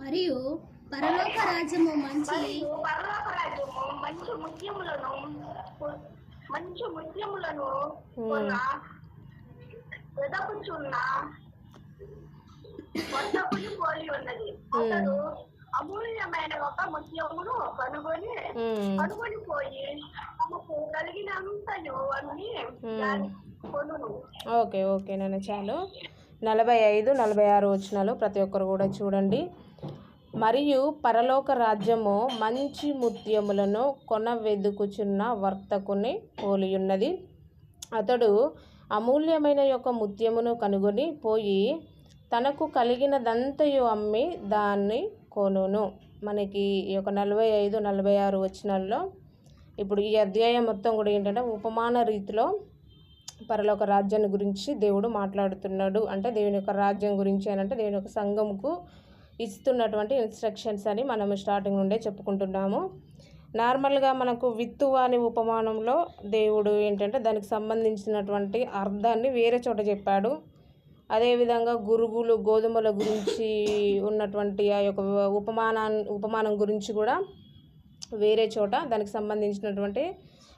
మరియు పరలోక రాజ్యము మంచి పరలోక రాజ్యము మంచి ముత్యములను మంచి ముత్యములను వెదకుచున్న పోలి ఉన్నది. అతడు అమూల్యమైన ఒక ముత్యమును కనుగొని కనుగొని పోయి తమకు కలిగినంతయు అన్ని ఓకే ఓకే నాన్న చాలు. నలభై ఐదు నలభై ఆరు వచనాలు ప్రతి ఒక్కరు కూడా చూడండి. మరియు పరలోక రాజ్యము మంచి ముత్యములను కొన వెదుకుచున్న వర్తకుని పోలియున్నది. అతడు అమూల్యమైన యొక్క ముత్యమును కనుగొని పోయి తనకు కలిగినదంతయు అమ్మి దాన్ని కొనును. మనకి ఈ యొక్క నలభై ఐదు నలభై ఆరు వచనాల్లో ఇప్పుడు ఈ అధ్యాయం మొత్తం కూడా ఏంటంటే ఉపమాన రీతిలో పరలోక రాజ్యాన్ని గురించి దేవుడు మాట్లాడుతున్నాడు. అంటే దేవుని యొక్క రాజ్యం గురించి అని అంటే దేవుని యొక్క సంఘంకు ఇస్తున్నటువంటి ఇన్స్ట్రక్షన్స్ అని మనం స్టార్టింగ్ నుండే చెప్పుకుంటున్నాము. నార్మల్గా మనకు విత్తు అనే ఉపమానంలో దేవుడు ఏంటంటే దానికి సంబంధించినటువంటి అర్థాన్ని వేరే చోట చెప్పాడు. అదేవిధంగా గురుగులు గోధుమల గురించి ఉన్నటువంటి ఆ యొక్క ఉపమానాన్ని ఉపమానం గురించి కూడా వేరే చోట దానికి సంబంధించినటువంటి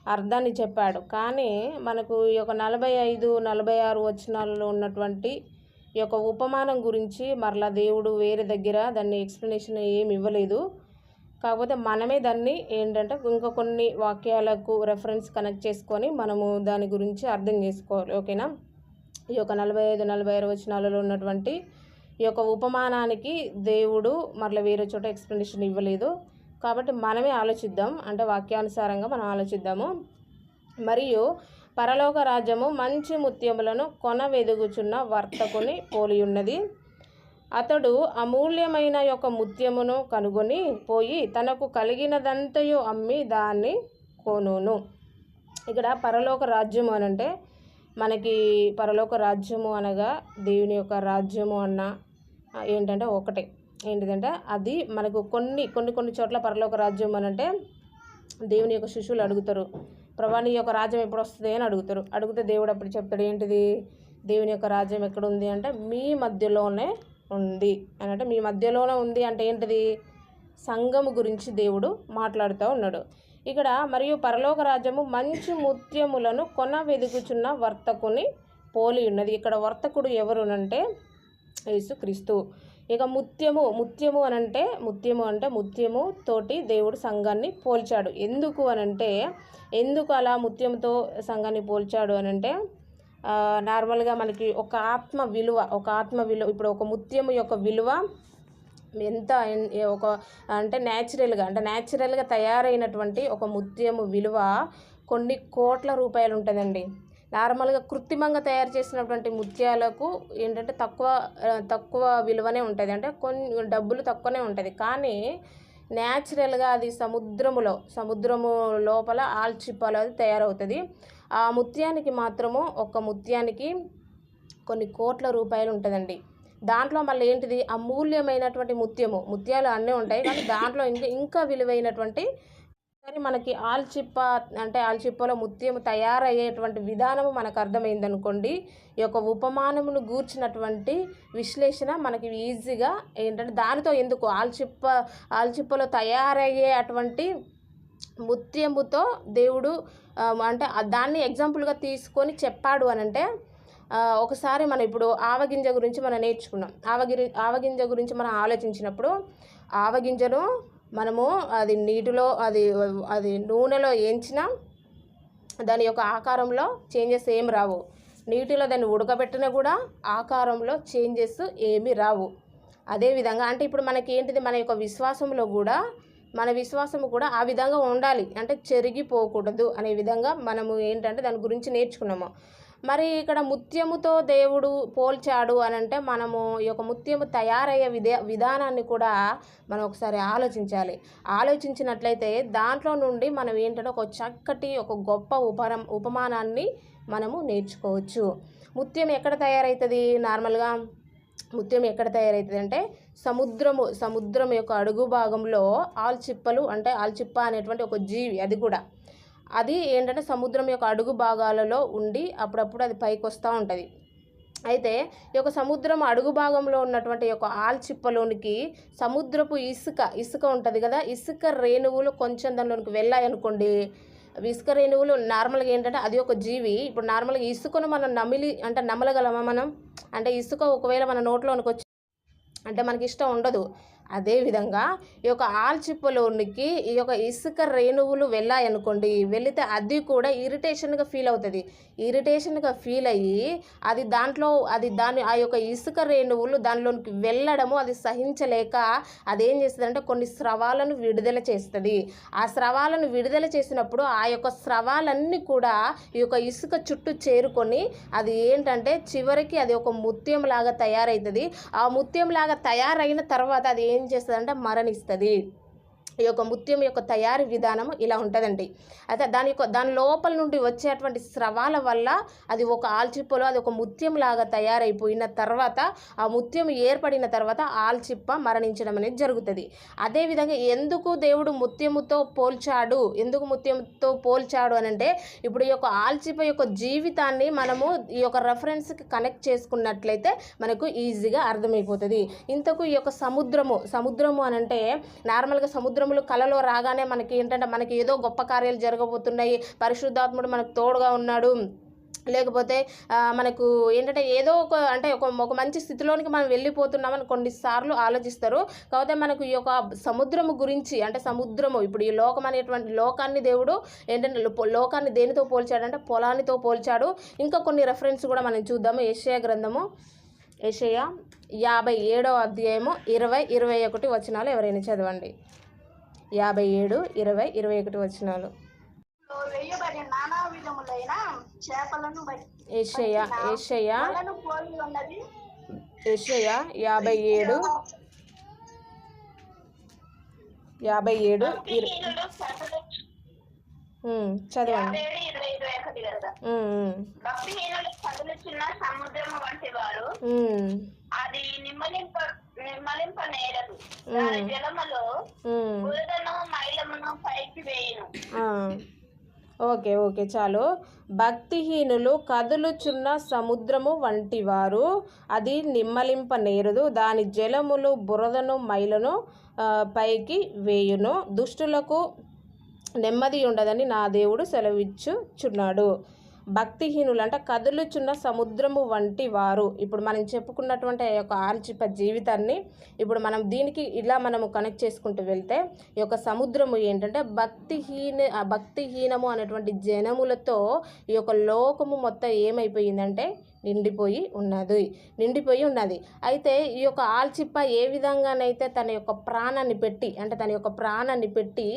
అర్థాన్ని చెప్పాడు. కానీ మనకు ఈ యొక్క నలభై ఐదు నలభై ఆరు వచనాలలో ఉన్నటువంటి ఈ యొక్క ఉపమానం గురించి మరలా దేవుడు వేరే దగ్గర దాన్ని ఎక్స్ప్లెనేషన్ ఏమి ఇవ్వలేదు. కాకపోతే మనమే దాన్ని ఏంటంటే ఇంకా కొన్ని వాక్యాలకు రెఫరెన్స్ కనెక్ట్ చేసుకొని మనము దాని గురించి అర్థం చేసుకోవాలి. ఓకేనా? ఈ యొక్క నలభై ఐదు నలభై ఆరు వచనాలలో ఉన్నటువంటి ఈ యొక్క ఉపమానానికి దేవుడు మరలా వేరే చోట ఎక్స్ప్లెనేషన్ ఇవ్వలేదు. కాబట్టి మనమే ఆలోచిద్దాం. అంటే వాక్యానుసారంగా మనం ఆలోచిద్దాము. మరియు పరలోక రాజ్యము మంచి ముత్యములను కొన వెదుగుచున్న వర్తకుని పోలియున్నది. అతడు అమూల్యమైన యొక్క ముత్యమును కనుగొని పోయి తనకు కలిగినదంతయు అమ్మి దాన్ని కొనును. ఇక్కడ పరలోక రాజ్యము అనంటే మనకి పరలోక రాజ్యము అనగా దేవుని యొక్క రాజ్యము అన్న ఏంటంటే ఒకటే. ఏంటిదంటే అది మనకు కొన్ని కొన్ని కొన్ని చోట్ల పరలోక రాజ్యం అనంటే దేవుని యొక్క శిష్యులు అడుగుతారు ప్రభా నీ యొక్క రాజ్యం ఎప్పుడు వస్తుంది అని అడుగుతారు. అడిగితే దేవుడు అప్పుడు చెప్తాడు ఏంటిది? దేవుని యొక్క రాజ్యం ఎక్కడ ఉంది? అంటే మీ మధ్యలోనే ఉంది. అని అంటే మీ మధ్యలోనే ఉంది అంటే ఏంటిది? సంఘము గురించి దేవుడు మాట్లాడుతూ ఉన్నాడు. ఇక్కడ మరియు పరలోక రాజ్యము మంచి ముత్యములను కొన వెదుగుచున్న వర్తకుని పోలి ఉన్నది. ఇక్కడ వర్తకుడు ఎవరునంటే యేసుక్రీస్తు. ఇక ముత్యము ముత్యము అనంటే ముత్యము అంటే ముత్యము తోటి దేవుడు సంఘాన్ని పోల్చాడు. ఎందుకు అనంటే ఎందుకు అలా ముత్యంతో సంఘాన్ని పోల్చాడు అనంటే నార్మల్గా మనకి ఒక ఆత్మ విలువ ఒక ఆత్మ విలువ ఇప్పుడు ఒక ముత్యము యొక్క విలువ ఎంత ఒక అంటే న్యాచురల్గా అంటే న్యాచురల్గా తయారైనటువంటి ఒక ముత్యము విలువ కొన్ని కోట్ల రూపాయలు ఉంటుందండి. నార్మల్గా కృత్రిమంగా తయారు చేసినటువంటి ముత్యాలకు ఏంటంటే తక్కువ తక్కువ విలువనే ఉంటుంది. అంటే కొన్ని డబ్బులు తక్కువనే ఉంటుంది. కానీ న్యాచురల్గా అది సముద్రములో సముద్రము లోపల ఆల్చిప్పలో అది తయారవుతుంది. ఆ ముత్యానికి మాత్రము ఒక ముత్యానికి కొన్ని కోట్ల రూపాయలు ఉంటుందండి. దాంట్లో మళ్ళీ ఏంటిది? అమూల్యమైనటువంటి ముత్యము. ముత్యాలు అన్నీ ఉంటాయి. కానీ దాంట్లో ఇంకా ఇంకా విలువైనటువంటి కానీ మనకి ఆల్చిప్ప అంటే ఆల్చిప్పలో ముత్యము తయారయ్యేటువంటి విధానము మనకు అర్థమైందనుకోండి. ఈ యొక్క ఉపమానమును గూర్చినటువంటి విశ్లేషణ మనకి ఈజీగా ఏంటంటే దానితో ఎందుకు ఆల్చిప్ప ఆల్చిప్పలో తయారయ్యే అటువంటి ముత్యముతో దేవుడు అంటే దాన్ని ఎగ్జాంపుల్గా తీసుకొని చెప్పాడు అని అంటే ఒకసారి మనం ఇప్పుడు ఆవగింజ గురించి మనం నేర్చుకున్నాం. ఆవగిరి ఆవగింజ గురించి మనం ఆలోచించినప్పుడు ఆవగింజను మనము అది నీటిలో అది అది నూనెలో వేయించినా దాని యొక్క ఆకారంలో చేంజెస్ ఏమి రావు. నీటిలో దాన్ని ఉడకబెట్టినా కూడా ఆకారంలో చేంజెస్ ఏమీ రావు. అదేవిధంగా అంటే ఇప్పుడు మనకి ఏంటిది? మన యొక్క విశ్వాసంలో కూడా మన విశ్వాసం కూడా ఆ విధంగా ఉండాలి. అంటే చెరిగిపోకూడదు అనే విధంగా మనము ఏంటంటే దాని గురించి నేర్చుకున్నాము. మరి ఇక్కడ ముత్యముతో దేవుడు పోల్చాడు అని అంటే మనము ఈ యొక్క ముత్యము తయారయ్యే విధా విధానాన్ని కూడా మనం ఒకసారి ఆలోచించాలి. ఆలోచించినట్లయితే దాంట్లో నుండి మనం ఏంటంటే ఒక చక్కటి ఒక గొప్ప ఉపరం ఉపమానాన్ని మనము నేర్చుకోవచ్చు. ముత్యం ఎక్కడ తయారవుతుంది? నార్మల్గా ముత్యం ఎక్కడ తయారవుతుంది అంటే సముద్రము సముద్రం యొక్క అడుగు భాగంలో ఆల్చిప్పలు అంటే ఆల్చిప్ప అనేటువంటి ఒక జీవి అది కూడా అది ఏంటంటే సముద్రం యొక్క అడుగు భాగాలలో ఉండి అప్పుడప్పుడు అది పైకి వస్తూ ఉంటుంది. అయితే ఈ యొక్క సముద్రం అడుగు భాగంలో ఉన్నటువంటి యొక్క ఆల్చిప్పలోనికి సముద్రపు ఇసుక ఇసుక ఉంటుంది కదా ఇసుక రేణువులు కొంచెం దానిలోనికి వెళ్ళాయనుకోండి ఇసుక రేణువులు నార్మల్గా ఏంటంటే అది ఒక జీవి ఇప్పుడు నార్మల్గా ఇసుకను మనం నమిలి అంటే నమలగలమా మనం? అంటే ఇసుక ఒకవేళ మన నోట్లోనికి వచ్చి అంటే మనకి ఇష్టం ఉండదు. అదేవిధంగా ఈ యొక్క ఆల్చిప్పలోనికి ఈ యొక్క ఇసుక రేణువులు వెళ్ళాయనుకోండి వెళితే అది కూడా ఇరిటేషన్గా ఫీల్ అవుతుంది. ఇరిటేషన్గా ఫీల్ అయ్యి అది దాంట్లో అది దాని ఆ యొక్క ఇసుక రేణువులు దానిలోనికి వెళ్ళడము అది సహించలేక అదేం చేస్తుంది అంటే కొన్ని స్రవాలను విడుదల చేస్తుంది. ఆ స్రవాలను విడుదల చేసినప్పుడు ఆ యొక్క స్రవాలన్నీ కూడా ఈ యొక్క ఇసుక చుట్టూ చేరుకొని అది ఏంటంటే చివరికి అది ఒక ముత్యం లాగా తయారవుతుంది ఆ ముత్యం లాగా తయారైన తర్వాత అది ఏం ఏం చేస్తుందంటే మరణిస్తుంది. ఈ యొక్క ముత్యం యొక్క తయారీ విధానం ఇలా ఉంటుందండి. అయితే దాని యొక్క దాని లోపల నుండి వచ్చేటువంటి స్రవాల వల్ల అది ఒక ఆల్చిప్పలో అది ఒక ముత్యం లాగా తయారైపోయిన తర్వాత ఆ ముత్యం ఏర్పడిన తర్వాత ఆల్చిప్ప మరణించడం అనేది జరుగుతుంది. అదేవిధంగా ఎందుకు దేవుడు ముత్యముతో పోల్చాడు? ఎందుకు ముత్యంతో పోల్చాడు అని అంటే ఇప్పుడు ఈ యొక్క ఆల్చిప్ప యొక్క జీవితాన్ని మనము ఈ యొక్క రెఫరెన్స్కి కనెక్ట్ చేసుకున్నట్లయితే మనకు ఈజీగా అర్థమైపోతుంది. ఇంతకు ఈ యొక్క సముద్రము సముద్రము అని అంటే నార్మల్గా సముద్రములు కళలో రాగానే మనకి ఏంటంటే మనకి ఏదో గొప్ప కార్యాలు జరగబోతున్నాయి. పరిశుద్ధాత్ముడు మనకు తోడుగా ఉన్నాడు. లేకపోతే మనకు ఏంటంటే ఏదో ఒక అంటే ఒక ఒక మంచి స్థితిలోనికి మనం వెళ్ళిపోతున్నామని కొన్నిసార్లు ఆలోచిస్తారు. కాకపోతే మనకు ఈ యొక్క సముద్రము గురించి అంటే సముద్రము ఇప్పుడు ఈ లోకం అనేటువంటి లోకాన్ని దేవుడు ఏంటంటే లోకాన్ని దేనితో పోల్చాడంటే పొలానితో పోల్చాడు. ఇంకా కొన్ని రెఫరెన్స్ కూడా మనం చూద్దాము. ఏషియా గ్రంథము ఏషియా యాభై ఏడవ అధ్యాయము ఇరవై ఇరవై ఒకటి వచనాలు ఎవరైనా చదవండి. యాభై ఏడు ఇరవై ఇరవై ఒకటి వచనాలు. లో వేయబడిన నానా విధములైన చేపలను బట్టి ఏషయ్య ఏషయ్య. వలను పోలి ఉన్నది. ఏషయ్య యాభై ఏడు. యాభై ఏడు చదవండి. భక్తిహీనులు కదులుచున్న సముద్రం వంటి వారు అది నిమ్మలింప నిమ్మలింప నేరదు దాని జలములో ఉమ్. బురదను మైలమును పైకి వేయును. ఓకే ఓకే చాలు. భక్తిహీనులు కదులుచున్న సముద్రము వంటివారు అది నిమ్మలింప నేరదు దాని జలములు బురదను మైలను పైకి వేయును. దుష్టులకు నెమ్మది ఉండదని నా దేవుడు సెలవిచ్చుచున్నాడు. భక్తిహీనులు అంటే కదులుచున్న సముద్రము వంటి వారు. ఇప్పుడు మనం చెప్పుకున్నటువంటి ఆ యొక్క ఆల్చిప జీవితాన్ని ఇప్పుడు మనం దీనికి ఇలా మనము కనెక్ట్ చేసుకుంటూ వెళ్తే ఈ యొక్క సముద్రము ఏంటంటే భక్తిహీన ఆ భక్తిహీనము అనేటువంటి జనములతో ఈ యొక్క లోకము మొత్తం ఏమైపోయిందంటే నిండిపోయి ఉన్నది. నిండిపోయి ఉన్నది. అయితే ఈ యొక్క ఆల్చిప్ప ఏ విధంగానైతే తన యొక్క ప్రాణాన్ని పెట్టి అంటే తన యొక్క ప్రాణాన్ని పెట్టి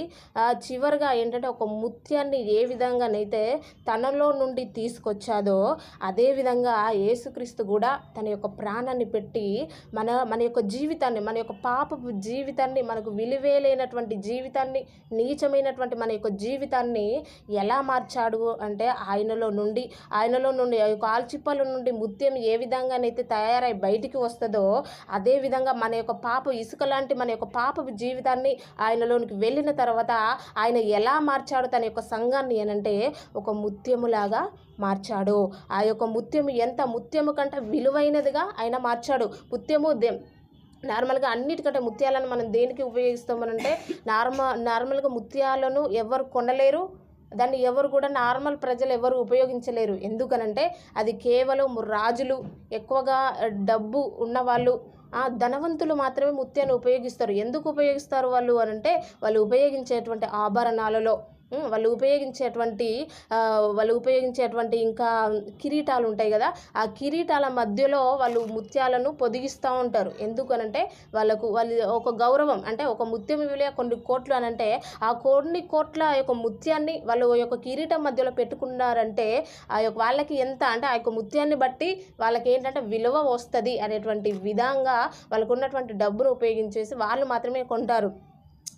చివరిగా ఏంటంటే ఒక ముత్యాన్ని ఏ విధంగానైతే తనలో నుండి తీసుకొచ్చాదో అదే విధంగా యేసుక్రీస్తు కూడా తన యొక్క ప్రాణాన్ని పెట్టి మన మన యొక్క జీవితాన్ని మన యొక్క పాపపు జీవితాన్ని మనకు విలువేలైనటువంటి జీవితాన్ని నీచమైనటువంటి మన యొక్క జీవితాన్ని ఎలా మార్చాడు అంటే ఆయనలో నుండి ఆయనలో నుండి ఆ యొక్క ఆల్చిప్పలు నుండి ముత్యం ఏ విధంగానైతే తయారై బయటికి వస్తుందో అదే విధంగా మన యొక్క పాప ఇసుక లాంటి మన యొక్క పాప జీవితాన్ని ఆయనలోనికి వెళ్ళిన తర్వాత ఆయన ఎలా మార్చాడు తన యొక్క సంఘాన్ని అనంటే ఒక ముత్యములాగా మార్చాడు. ఆ యొక్క ముత్యము ఎంత ముత్యము కంటే విలువైనదిగా ఆయన మార్చాడు. ముత్యము దే నార్మల్గా అన్నిటికంటే ముత్యాలను మనం దేనికి ఉపయోగిస్తామనంటే నార్మల్ నార్మల్గా ముత్యాలను ఎవరు కొనలేరు దాన్ని ఎవరు కూడా నార్మల్ ప్రజలు ఎవరు ఉపయోగించలేరు. ఎందుకనంటే అది కేవలం రాజులు ఎక్కువగా డబ్బు ఉన్నవాళ్ళు ఆ ధనవంతులు మాత్రమే ముత్యాన్ని ఉపయోగిస్తారు. ఎందుకు ఉపయోగిస్తారు వాళ్ళు అని అంటే వాళ్ళు ఉపయోగించేటువంటి ఆభరణాలలో వాళ్ళు ఉపయోగించేటువంటి వాళ్ళు ఉపయోగించేటువంటి ఇంకా కిరీటాలు ఉంటాయి కదా ఆ కిరీటాల మధ్యలో వాళ్ళు ముత్యాలను పొదిగిస్తూ ఉంటారు. ఎందుకనంటే వాళ్ళకు వాళ్ళు ఒక గౌరవం అంటే ఒక ముత్యం విలువ కొన్ని కోట్లు అని అంటే ఆ కొన్ని కోట్ల యొక్క ముత్యాన్ని వాళ్ళు యొక్క కిరీటం మధ్యలో పెట్టుకున్నారంటే ఆ యొక్క వాళ్ళకి ఎంత అంటే ఆ యొక్క ముత్యాన్ని బట్టి వాళ్ళకి ఏంటంటే విలువ వస్తుంది అనేటువంటి విధంగా వాళ్ళకు ఉన్నటువంటి డబ్బును ఉపయోగించేసి వాళ్ళు మాత్రమే కొంటారు.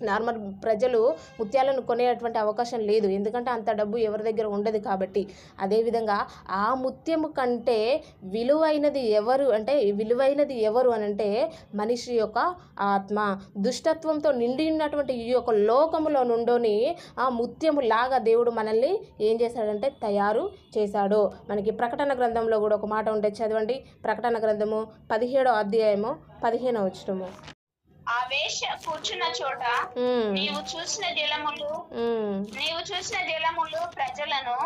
నార్మల్ ప్రజలు ముత్యాలను కొనేటువంటి అవకాశం లేదు. ఎందుకంటే అంత డబ్బు ఎవరి దగ్గర ఉండదు కాబట్టి. అదేవిధంగా ఆ ముత్యము కంటే విలువైనది ఎవరు అంటే విలువైనది ఎవరు అని అంటే మనిషి యొక్క ఆత్మ. దుష్టత్వంతో నిండి ఉన్నటువంటి ఈ యొక్క లోకములో నుండోని ఆ ముత్యము లాగా దేవుడు మనల్ని ఏం చేశాడంటే తయారు చేశాడు. మనకి ప్రకటన గ్రంథంలో కూడా ఒక మాట ఉంటే చదవండి. ప్రకటన గ్రంథము పదిహేడో అధ్యాయము పదిహేనో వచ్చినము ఆ వేష కూర్చున్న చోట నీవు చూసిన జలములు నీవు చూసిన జలములు ప్రజలను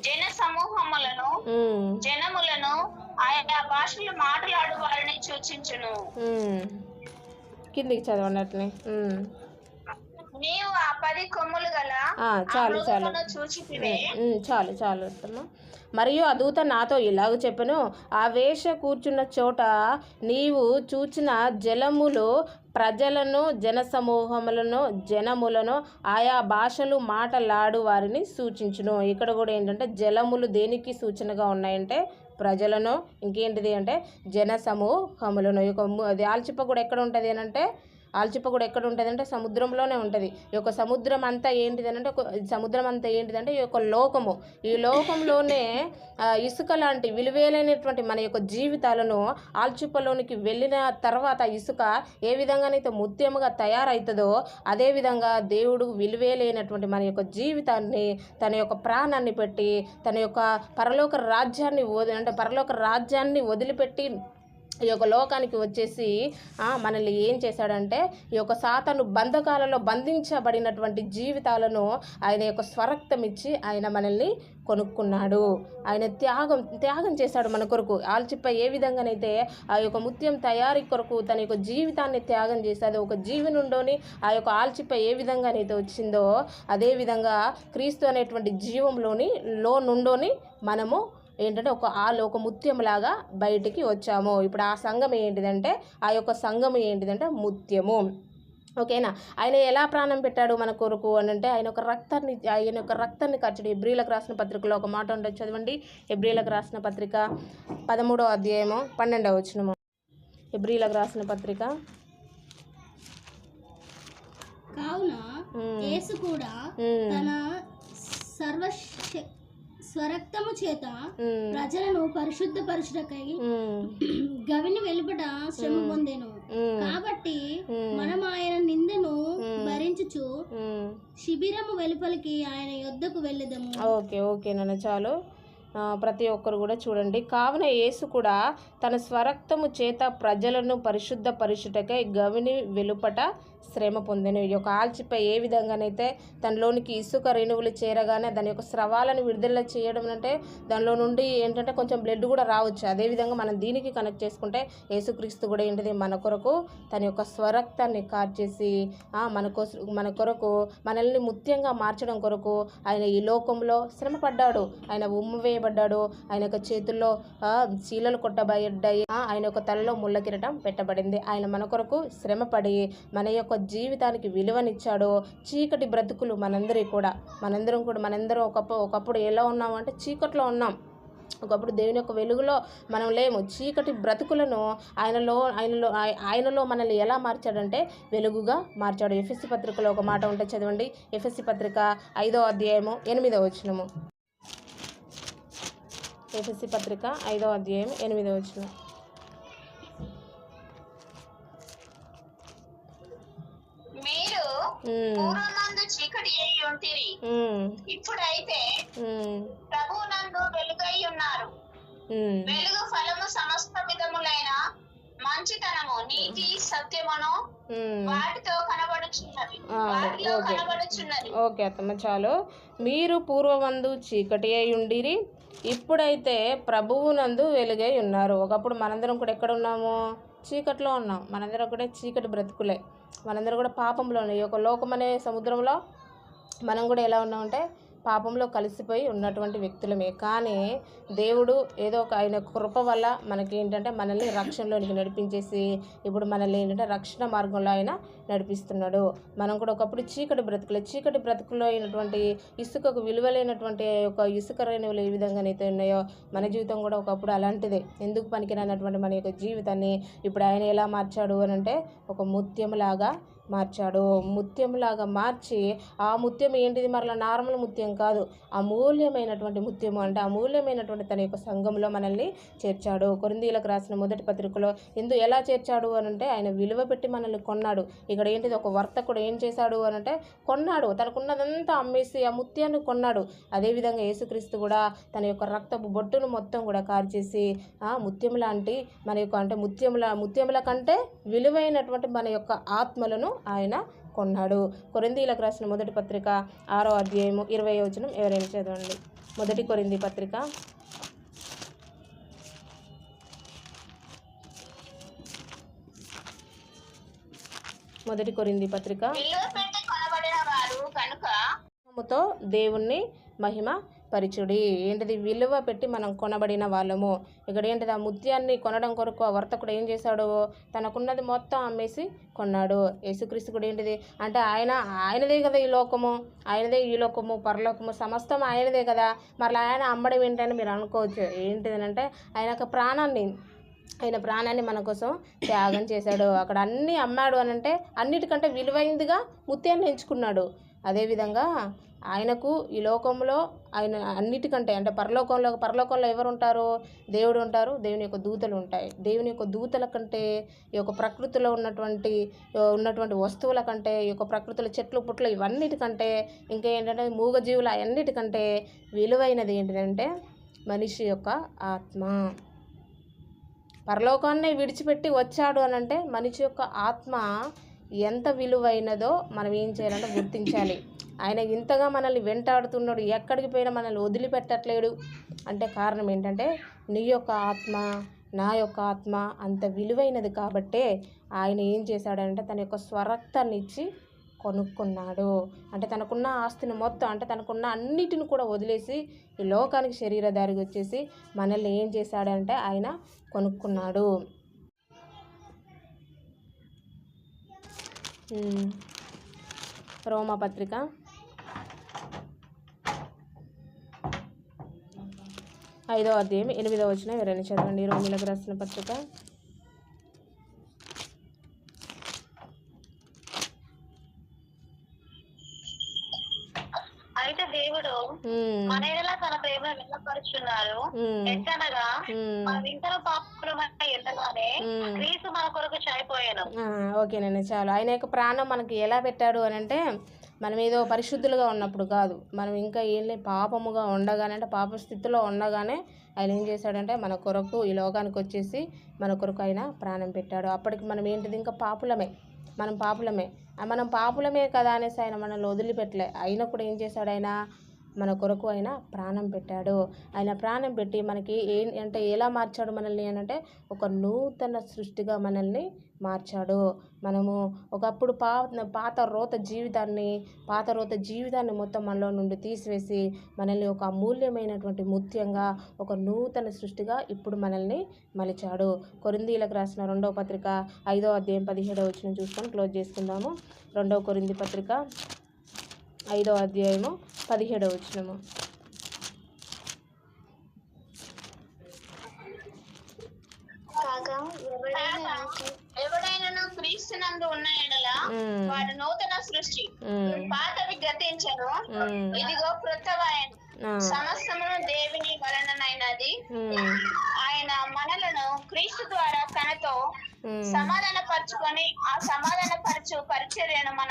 జన సమూహములను జనములను ఆయా భాషలు మాట్లాడు వారిని సూచించును కిందికి చదవండి చాలు చాలు. చాలు చాలు మరియు ఆ దూత నాతో ఇలాగ చెప్పెను ఆ వేష కూర్చున్న చోట నీవు చూచిన జలములు ప్రజలను జనసమూహములను జనములను ఆయా భాషలు మాటలాడు వారిని సూచించును. ఇక్కడ కూడా ఏంటంటే జలములు దేనికి సూచనగా ఉన్నాయంటే ప్రజలను ఇంకేంటిది అంటే జన సమూహములను ఈ యొక్క ము- అది ఆల్చిప్ప కూడా ఎక్కడ ఉంటుంది అంటే ఆల్చిప్ప కూడా ఎక్కడ ఉంటుంది అంటే సముద్రంలోనే ఉంటుంది. ఈ యొక్క సముద్రం అంతా ఏంటిది అంటే ఒక సముద్రం అంతా ఏంటిదంటే ఈ యొక్క లోకము. ఈ లోకంలోనే ఇసుక లాంటి విలువేలైనటువంటి మన యొక్క జీవితాలను ఆల్చిప్పలోనికి వెళ్ళిన తర్వాత ఇసుక ఏ విధంగానైతే ముత్యముగా తయారవుతుందో అదేవిధంగా దేవుడు విలువేలైనటువంటి మన యొక్క జీవితాన్ని తన యొక్క ప్రాణాన్ని పెట్టి తన యొక్క పరలోక రాజ్యాన్ని వది అంటే పరలోక రాజ్యాన్ని వదిలిపెట్టి ఈ యొక్క లోకానికి వచ్చేసి మనల్ని ఏం చేశాడంటే ఈ యొక్క సాతను బంధకాలలో బంధించబడినటువంటి జీవితాలను ఆయన యొక్క స్వరక్తం ఇచ్చి ఆయన మనల్ని కొనుక్కున్నాడు. ఆయన త్యాగం త్యాగం చేశాడు మన కొరకు. ఆల్చిప్ప ఏ విధంగానైతే ఆ యొక్క ముత్యం తయారీ కొరకు తన యొక్క జీవితాన్ని త్యాగం చేశాడు ఒక జీవి నుండోని ఆ యొక్క ఆల్చిప్ప ఏ విధంగానైతే వచ్చిందో అదేవిధంగా క్రీస్తు అనేటువంటి జీవంలోని లో నుండోని మనము ఏంటంటే ఒక ఆలు ఒక ముత్యంలాగా బయటికి వచ్చాము. ఇప్పుడు ఆ సంఘం ఏంటిదంటే ఆ యొక్క సంఘం ఏంటిదంటే ముత్యము. ఓకేనా? ఆయన ఎలా ప్రాణం పెట్టాడు మన కొరకు అని అంటే ఆయన ఒక రక్తాన్ని ఆయన యొక్క రక్తాన్ని ఖర్చుడు ఎబ్రిలకు రాసిన పత్రికలో ఒక మాట ఉండదు చదవండి. ఎబ్రిలకు రాసిన పత్రిక పదమూడవ అధ్యాయము పన్నెండవ వచనము. ఎబ్రిలకు రాసిన పత్రిక కావున యేసు కూడా తన స్వరక్తము చేత ప్రజలను పరిశుద్ధపరచుటకై గవిని వెలుపట శ్రమ పొందెను. కాబట్టి మనం ఆయన నిందను భరించుచు. శిబిరము వెలుపలికి ఆయన యొద్దకు వెళ్ళదము. ఓకే ఓకే నాన్న చాలు. ప్రతి ఒక్కరు కూడా చూడండి. కావున యేసు కూడా తన స్వరక్తము చేత ప్రజలను పరిశుద్ధ పరిశుటకై గవిని వెలుపట శ్రమ పొందెను. ఈ యొక్క ఆల్చిపై ఏ విధంగానైతే తనలోనికి ఇసుక రేణువులు చేరగానే దాని యొక్క స్రవాలను విడుదల చేయడం అంటే దానిలో నుండి ఏంటంటే కొంచెం బ్లడ్ కూడా రావచ్చు. అదేవిధంగా మనం దీనికి కనెక్ట్ చేసుకుంటే యేసుక్రీస్తు కూడా ఏంటిది? మన కొరకు తన యొక్క స్వరక్తాన్ని కార్చేసి మన కోసం మన కొరకు మనల్ని ముత్యంగా మార్చడం కొరకు ఆయన ఈ లోకంలో శ్రమ పడ్డాడు ఆయన ఉమ్ము వేయబడ్డాడు. ఆయన యొక్క చేతుల్లో చీలలు కొట్టబడ్డాయి. ఆయన యొక్క తలలో ముళ్ళ కిరటం పెట్టబడింది. ఆయన మన కొరకు శ్రమపడి మన యొక్క జీవితానికి విలువనిచ్చాడు చీకటి బ్రతుకులు మనందరి కూడా. మనందరం కూడా మనందరం ఒకప్పుడు ఒకప్పుడు ఎలా ఉన్నామంటే చీకట్లో ఉన్నాం. ఒకప్పుడు దేవుని యొక్క వెలుగులో మనం లేము. చీకటి బ్రతుకులను ఆయనలో ఆయనలో ఆయనలో మనల్ని ఎలా మార్చాడంటే వెలుగుగా మార్చాడు. ఎఫ్ఎస్సి పత్రికలో ఒక మాట ఉంటే చదవండి. ఎఫ్ఎస్సి పత్రిక ఐదో అధ్యాయము ఎనిమిదో వచనము. ఎఫ్ఎస్సి పత్రిక ఐదో అధ్యాయం ఎనిమిదో వచనం. పూర్వమందు చీకటి అయి ఇప్పుడైతే ఉమ్, ప్రభువునందు వెలుగై ఉన్నారు. వెలుగు ఫలము సమస్త విధములైన మంచితనము నీతి సత్యమును. వాటితో కనబడుచున్నవి ఆ, వాటిలో. కనబడుచున్నది. ఓకే అత్తమ్మ చాలు. మీరు పూర్వమందు చీకటి అయి ఉండిరి. ఇప్పుడైతే ప్రభువునందు వెలుగై ఉన్నారు. ఒకప్పుడు మనందరం కూడా ఎక్కడ ఉన్నాము? చీకట్లో ఉన్నాం. మనందరం కూడా చీకటి బ్రతుకులే. మనందరూ కూడా పాపంలోనే ఈ యొక్క లోకం అనే సముద్రంలో మనం కూడా ఎలా ఉన్నామంటే పాపంలో కలిసిపోయి ఉన్నటువంటి వ్యక్తులమే. కానీ దేవుడు ఏదో ఒక ఆయన కృప వల్ల మనకి ఏంటంటే మనల్ని రక్షణలోనికి నడిపించేసి ఇప్పుడు మనల్ని ఏంటంటే రక్షణ మార్గంలో ఆయన నడిపిస్తున్నాడు. మనం కూడా ఒకప్పుడు చీకటి బ్రతుకులే. చీకటి బ్రతుకులో అయినటువంటి ఇసుకకు విలువలైనటువంటి ఒక ఇసుక రేణువులు ఏ విధంగానైతే ఉన్నాయో మన జీవితం కూడా ఒకప్పుడు అలాంటిదే. ఎందుకు పనికిరానటువంటి మన యొక్క జీవితాన్ని? ఇప్పుడు ఆయన ఎలా మార్చాడు అని అంటే ఒక ముత్యంలాగా మార్చాడు. ముత్యంలాగా మార్చి ఆ ముత్యం ఏంటిది? మరలా నార్మల్ ముత్యం కాదు. అమూల్యమైనటువంటి ముత్యము అంటే అమూల్యమైనటువంటి తన యొక్క సంఘంలో మనల్ని చేర్చాడు. కొరిందీలకు రాసిన మొదటి పత్రికలో ఎందు ఎలా చేర్చాడు? అని అంటే ఆయన విలువ పెట్టి మనల్ని కొన్నాడు. ఇక్కడ ఏంటిది? ఒక వర్తకుడు ఏం చేశాడు? అని అంటే కొన్నాడు. తనకున్నదంతా అమ్మేసి ఆ ముత్యాన్ని కొన్నాడు. అదేవిధంగా యేసుక్రీస్తు కూడా తన యొక్క రక్తపు బొట్టును మొత్తం కూడా కార్చేసి ఆ ముత్యం లాంటి మన యొక్క అంటే ముత్యముల ముత్యముల కంటే విలువైనటువంటి మన యొక్క ఆత్మలను ఆయన కొన్నాడు. కొరిందీలకు రాసిన మొదటి పత్రిక ఆరో అధ్యాయము ఇరవై వచనం ఎవరైనా చదవండి. మొదటి కొరింది పత్రిక మొదటి కొరింది పత్రిక తో దేవుణ్ణి మహిమ పరిచుడి. ఏంటిది? విలువ పెట్టి మనం కొనబడిన వాళ్ళము. ఇక్కడ ఏంటిది? ఆ ముత్యాన్ని కొనడం కొరకు ఆ వర్తకుడు ఏం చేశాడు తనకున్నది మొత్తం అమ్మేసి కొన్నాడు. యేసుక్రీస్తు కూడా ఏంటిది? అంటే ఆయన ఆయనదే కదా ఈ లోకము. ఆయనదే ఈ లోకము పరలోకము. సమస్తం ఆయనదే కదా. మరలా ఆయన అమ్మడం ఏంటని మీరు అనుకోవచ్చు. ఏంటిదనంటే ఆయన యొక్క ప్రాణాన్ని ఆయన ప్రాణాన్ని మన కోసం త్యాగం చేశాడు. అక్కడ అన్నీ అమ్మాడు అని అంటే అన్నిటికంటే విలువైందిగా ముత్యాన్ని ఎంచుకున్నాడు. అదేవిధంగా ఆయనకు ఈ లోకంలో ఆయన అన్నిటికంటే అంటే పరలోకంలో పరలోకంలో ఎవరు ఉంటారు దేవుడు ఉంటారు దేవుని యొక్క దూతలు ఉంటాయి. దేవుని యొక్క దూతల కంటే ఈ యొక్క ప్రకృతిలో ఉన్నటువంటి ఉన్నటువంటి వస్తువుల కంటే ఈ యొక్క ప్రకృతిలో చెట్లు పుట్లు ఇవన్నిటికంటే ఇంకా ఏంటంటే మూగజీవుల అన్నిటికంటే విలువైనది ఏంటంటే మనిషి యొక్క ఆత్మ. పరలోకాన్ని విడిచిపెట్టి వచ్చాడు అని అంటే మనిషి యొక్క ఆత్మ ఎంత విలువైనదో మనం ఏం చేయాలంటే గుర్తించాలి. ఆయన ఇంతగా మనల్ని వెంటాడుతున్నాడు ఎక్కడికి పోయినా మనల్ని వదిలిపెట్టట్లేడు. అంటే కారణం ఏంటంటే నీ యొక్క ఆత్మ నా యొక్క ఆత్మ అంత విలువైనది కాబట్టే ఆయన ఏం చేశాడంటే తన యొక్క స్వరక్తాన్ని ఇచ్చి కొనుక్కున్నాడు. అంటే తనకున్న ఆస్తిని మొత్తం అంటే తనకున్న అన్నిటిని కూడా వదిలేసి ఈ లోకానికి శరీరధారికి వచ్చేసి మనల్ని ఏం చేశాడంటే ఆయన కొనుక్కున్నాడు. రోమపత్రిక రోమా పత్రిక ఐదో అధ్యాయం ఎనిమిదో వచ్చిన ఎవరైనా చదవండి రోమిలకు రాసిన పత్రిక అయితే దేవుడు. మన ఎడల తన ప్రేమను వెళ్ళపరుచున్నారు ఉమ్. ఎట్లనగా ఉమ్. మనం ఇంతలో పాపులమైన ఎంతగానే ఉమ్. క్రీస్తు మన కొరకు చనిపోయాను ఓకేనండి చాలు ఆయన యొక్క ప్రాణం మనకి ఎలా పెట్టాడు అని అంటే మనం ఏదో పరిశుద్ధులుగా ఉన్నప్పుడు కాదు. మనం ఇంకా ఏం లే పాపముగా ఉండగానే అంటే పాప స్థితిలో ఉండగానే ఆయన ఏం చేశాడంటే మన కొరకు ఈ లోకానికి వచ్చేసి మన కొరకు ఆయన ప్రాణం పెట్టాడు. అప్పటికి మనం ఏంటిది? ఇంకా పాపులమే. మనం పాపులమే. మనం పాపులమే కదా అనేసి ఆయన మనల్ని వదిలిపెట్టలే. అయినా కూడా ఏం చేశాడు ఆయన? మన కొరకు ఆయన ప్రాణం పెట్టాడు. ఆయన ప్రాణం పెట్టి మనకి ఏ అంటే ఎలా మార్చాడు మనల్ని అని అంటే ఒక నూతన సృష్టిగా మనల్ని మార్చాడు. మనము ఒకప్పుడు పా పాత రోత జీవితాన్ని పాత రోత జీవితాన్ని మొత్తం మనలో నుండి తీసివేసి మనల్ని ఒక అమూల్యమైనటువంటి ముత్యంగా ఒక నూతన సృష్టిగా ఇప్పుడు మనల్ని మలిచాడు. కొరిందీలకు రాసిన రెండవ పత్రిక ఐదో అధ్యాయం పదిహేడవ వచ్చిన చూసుకొని క్లోజ్ చేసుకుందాము. రెండవ కొరింది పత్రిక ఐదో అధ్యాయము పదిహేడవ వచ్చినము కాగా ఎవడైనా క్రీస్తునందు ఉన్న ఎడల ఉమ్, వాడు నూతన సృష్టి. పాతవి గతించను. ఇదిగో కృతవాయను. ఆ, సమస్తమును దేవుని వలననైనది. ఉమ్, ఆయన మనలను క్రీస్తు ద్వారా తనతో. సమాధాన పరుచుకొని ఆ సమాధాన పరచు పరిచర్యను మన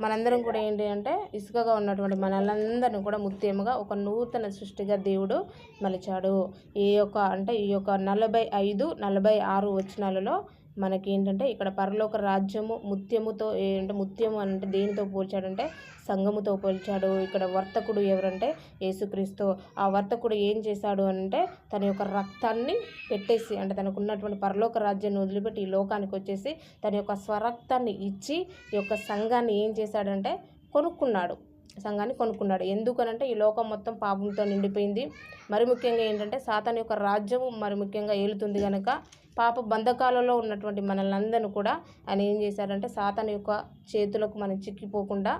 మనందరం కూడా ఏంటి అంటే ఇసుకగా ఉన్నటువంటి మనలందరిని కూడా ముత్యముగా ఒక నూతన సృష్టిగా దేవుడు మలిచాడు. ఈ యొక్క అంటే ఈ యొక్క నలభై ఐదు నలభై ఆరు వచనాలలో మనకి ఏంటంటే ఇక్కడ పరలోక రాజ్యము ముత్యముతో ఏంటంటే ముత్యము అంటే దేనితో పోల్చాడంటే సంఘముతో పోల్చాడు. ఇక్కడ వర్తకుడు ఎవరంటే యేసుక్రీస్తు. ఆ వర్తకుడు ఏం చేశాడు అంటే తన యొక్క రక్తాన్ని పెట్టేసి అంటే తనకు ఉన్నటువంటి పరలోక రాజ్యాన్ని వదిలిపెట్టి ఈ లోకానికి వచ్చేసి తన యొక్క స్వరక్తాన్ని ఇచ్చి ఈ యొక్క సంఘాన్ని ఏం చేశాడంటే కొనుక్కున్నాడు. సంఘాన్ని కొనుక్కున్నాడు. ఎందుకనంటే ఈ లోకం మొత్తం పాపంతో నిండిపోయింది. మరి ముఖ్యంగా ఏంటంటే సాతాన్ యొక్క రాజ్యము మరి ముఖ్యంగా ఏలుతుంది కనుక పాప బంధకాలలో ఉన్నటువంటి మనల్ని అందరిని కూడా ఆయన ఏం చేశారంటే సాతాను యొక్క చేతులకు మనం చిక్కిపోకుండా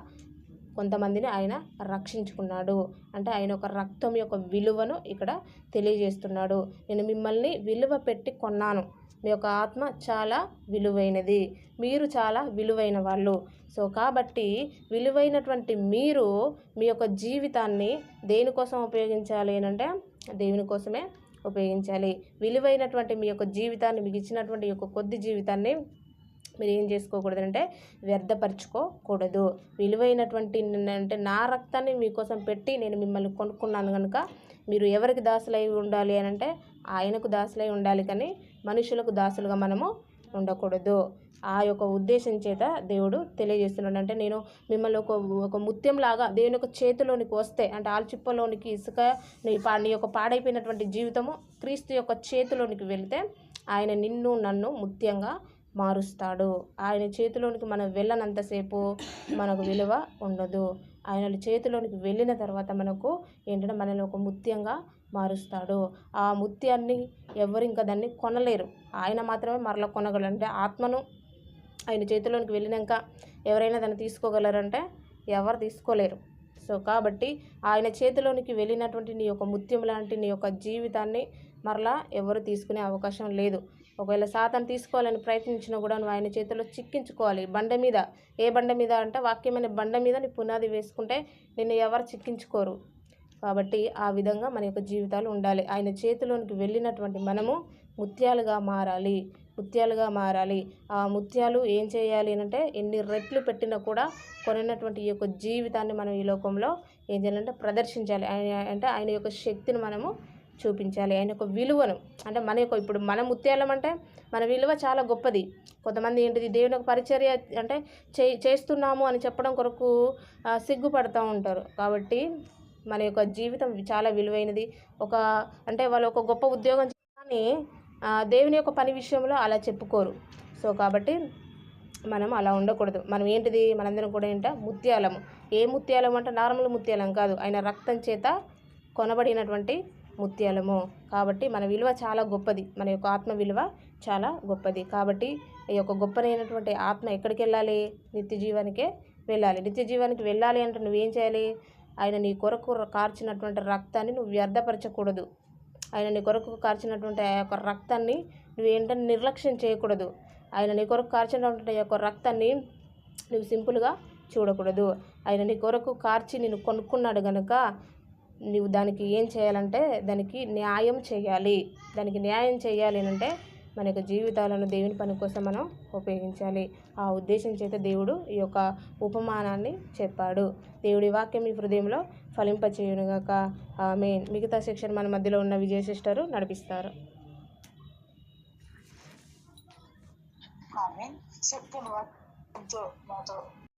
కొంతమందిని ఆయన రక్షించుకున్నాడు. అంటే ఆయన ఒక రక్తం యొక్క విలువను ఇక్కడ తెలియజేస్తున్నాడు. నేను మిమ్మల్ని విలువ పెట్టి కొన్నాను. మీ యొక్క ఆత్మ చాలా విలువైనది. మీరు చాలా విలువైన వాళ్ళు. సో కాబట్టి విలువైనటువంటి మీరు మీ యొక్క జీవితాన్ని దేనికోసం ఉపయోగించాలి అంటే దేవుని కోసమే ఉపయోగించాలి. విలువైనటువంటి మీ యొక్క జీవితాన్ని మీకు ఇచ్చినటువంటి యొక్క కొద్ది జీవితాన్ని మీరు ఏం చేసుకోకూడదంటే వ్యర్థపరచుకోకూడదు. విలువైనటువంటి అంటే నా రక్తాన్ని మీకోసం పెట్టి నేను మిమ్మల్ని కొనుక్కున్నాను కనుక మీరు ఎవరికి దాసులై ఉండాలి అని అంటే ఆయనకు దాసులై ఉండాలి కానీ మనుషులకు దాసులుగా మనము ఉండకూడదు. ఆ యొక్క ఉద్దేశం చేత దేవుడు తెలియజేస్తున్నాడు. అంటే నేను మిమ్మల్ని ఒక ఒక ముత్యంలాగా దేవుని యొక్క చేతిలోనికి వస్తే అంటే ఆల్చిప్పలోనికి ఇసుక నీ పా నీ యొక్క పాడైపోయినటువంటి జీవితము క్రీస్తు యొక్క చేతిలోనికి వెళితే ఆయన నిన్ను నన్ను ముత్యంగా మారుస్తాడు. ఆయన చేతిలోనికి మనం వెళ్ళనంతసేపు మనకు విలువ ఉండదు. ఆయన చేతిలోనికి వెళ్ళిన తర్వాత మనకు ఏంటంటే మనల్ని ఒక ముత్యంగా మారుస్తాడు? ఆ ముత్యాన్ని ఎవరు ఇంకా దాన్ని కొనలేరు. ఆయన మాత్రమే మరలా కొనగలరు అంటే ఆత్మను ఆయన చేతిలోనికి వెళ్ళినాక ఎవరైనా దాన్ని తీసుకోగలరంటే ఎవరు తీసుకోలేరు. సో కాబట్టి ఆయన చేతిలోనికి వెళ్ళినటువంటి నీ యొక్క ముత్యం లాంటి నీ యొక్క జీవితాన్ని మరలా ఎవరు తీసుకునే అవకాశం లేదు. ఒకవేళ సాతాను తీసుకోవాలని ప్రయత్నించినా కూడా నువ్వు ఆయన చేతిలో చిక్కించుకోవాలి. బండ మీద ఏ బండ మీద అంటే వాక్యమైన బండ మీద నీ పునాది వేసుకుంటే నిన్ను ఎవరు చిక్కించుకోరు. కాబట్టి ఆ విధంగా మన యొక్క జీవితాలు ఉండాలి. ఆయన చేతిలోనికి వెళ్ళినటువంటి మనము ముత్యాలుగా మారాలి. ముత్యాలుగా మారాలి. ఆ ముత్యాలు ఏం చేయాలి అంటే ఎన్ని రెట్లు పెట్టినా కూడా కొనినటువంటి ఈ యొక్క జీవితాన్ని మనం ఈ లోకంలో ఏం చేయాలంటే ప్రదర్శించాలి. ఆయన అంటే ఆయన యొక్క శక్తిని మనము చూపించాలి. ఆయన యొక్క విలువను అంటే మన యొక్క ఇప్పుడు మన ముత్యాలం అంటే మన విలువ చాలా గొప్పది. కొంతమంది ఏంటిది దేవుని యొక్క పరిచర్య అంటే చే చేస్తున్నాము అని చెప్పడం కొరకు సిగ్గుపడుతూ ఉంటారు. కాబట్టి మన యొక్క జీవితం చాలా విలువైనది. ఒక అంటే వాళ్ళు ఒక గొప్ప ఉద్యోగం కానీ దేవుని యొక్క పని విషయంలో అలా చెప్పుకోరు. సో కాబట్టి మనం అలా ఉండకూడదు. మనం ఏంటిది? మనందరం కూడా ఏంట? ముత్యాలము. ఏ ముత్యాలం అంటే నార్మల్ ముత్యాలం కాదు. ఆయన రక్తం చేత కొనబడినటువంటి ముత్యాలము. కాబట్టి మన విలువ చాలా గొప్పది. మన యొక్క ఆత్మ విలువ చాలా గొప్పది. కాబట్టి ఈ యొక్క గొప్పనైనటువంటి ఆత్మ ఎక్కడికి వెళ్ళాలి? నిత్య జీవానికే వెళ్ళాలి. నిత్య జీవానికి వెళ్ళాలి అంటే నువ్వేం చేయాలి? ఆయన నీ కొరకు కార్చినటువంటి రక్తాన్ని నువ్వు వ్యర్థపరచకూడదు. ఆయన నీ కొరకు కార్చినటువంటి ఆ యొక్క రక్తాన్ని నువ్వు ఏంటంటే నిర్లక్ష్యం చేయకూడదు. ఆయన నీ కొరకు కార్చినటువంటి ఆ యొక్క రక్తాన్ని నువ్వు సింపుల్గా చూడకూడదు. ఆయన నీ కొరకు కార్చి నేను కొనుక్కున్నాడు కనుక నువ్వు దానికి ఏం చేయాలంటే దానికి న్యాయం చేయాలి. దానికి న్యాయం చేయాలి అంటే మన యొక్క జీవితాలను దేవుని పని కోసం మనం ఉపయోగించాలి. ఆ ఉద్దేశం చేత దేవుడు ఈ యొక్క ఉపమానాన్ని చెప్పాడు. దేవుడి వాక్యం ఈ హృదయంలో ఫలింపచేయునుగాక. మెయిన్ మిగతా సెక్షన్ మన మధ్యలో ఉన్న విజయ సిస్టరు నడిపిస్తారు. ఆమె మాతో